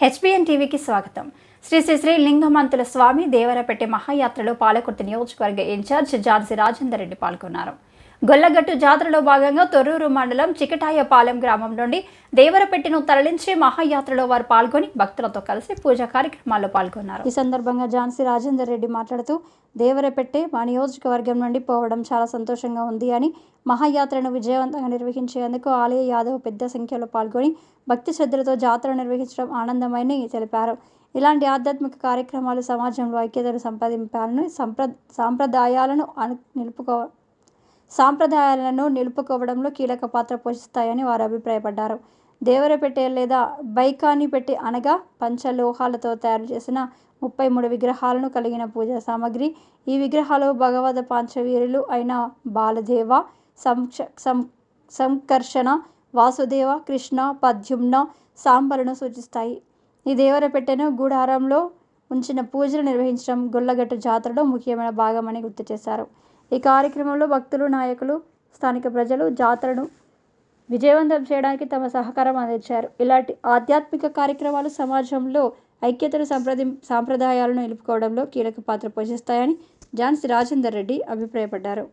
HBN టీవీకి స్వాగతం. శ్రీ శ్రీ శ్రీ లింగమంతుల స్వామి దేవరపెట్టి మహాయాత్రలో పాలకుర్తి నియోజకవర్గ ఇన్ఛార్జ్ ఝాన్సీ రాజేందర్ రెడ్డి పాల్గొన్నారు. గొల్లగట్టు జాతరలో భాగంగా తొర్రూరు మండలం చికటాయపాలెం గ్రామం నుండి దేవరపెట్టిను తరలించి మహాయాత్రలో వారు పాల్గొని భక్తులతో కలిసి పూజా కార్యక్రమాల్లో పాల్గొన్నారు. ఈ సందర్భంగా ఝాన్సీ రాజేందర్ రెడ్డి మాట్లాడుతూ దేవరపెట్టె మా నియోజకవర్గం నుండి పోవడం చాలా సంతోషంగా ఉంది అని మహాయాత్రను విజయవంతంగా నిర్వహించేందుకు ఆలయ యాదవ్ పెద్ద సంఖ్యలో పాల్గొని భక్తి శ్రద్ధలతో జాతర నిర్వహించడం ఆనందమని తెలిపారు. ఇలాంటి ఆధ్యాత్మిక కార్యక్రమాలు సమాజంలో ఐక్యతను సంపాదింపాలని సంప్ర సాంప్రదాయాలను నిలుపుకో సాంప్రదాయాలను నిలుపుకోవడంలో కీలక పాత్ర పోషిస్తాయని వారు అభిప్రాయపడ్డారు. దేవరపెట్టె లేదా బైకాని పెట్టి అనగా పంచలోహాలతో తయారు చేసిన ముప్పై మూడు విగ్రహాలను కలిగిన పూజా సామాగ్రి. ఈ విగ్రహాలు భగవత పాంచవీరులు అయిన బాలదేవ సంక్ష సం సంకర్షణ వాసుదేవ కృష్ణ పద్యుమ్న సాంబలను సూచిస్తాయి. ఈ దేవరపెట్టెను గూడారంలో ఉంచిన పూజలు నిర్వహించడం గొల్లగట్టు జాతరలో ముఖ్యమైన భాగమని గుర్తు చేశారు. ఈ కార్యక్రమంలో భక్తులు నాయకులు స్థానిక ప్రజలు జాతరను విజయవంతం చేయడానికి తమ సహకారం అందించారు. ఇలాంటి ఆధ్యాత్మిక కార్యక్రమాలు సమాజంలో ఐక్యతను సంప్రది సాంప్రదాయాలను నిలుపుకోవడంలో కీలక పాత్ర పోషిస్తాయని ఝాన్సీ రాజేందర్ రెడ్డి అభిప్రాయపడ్డారు.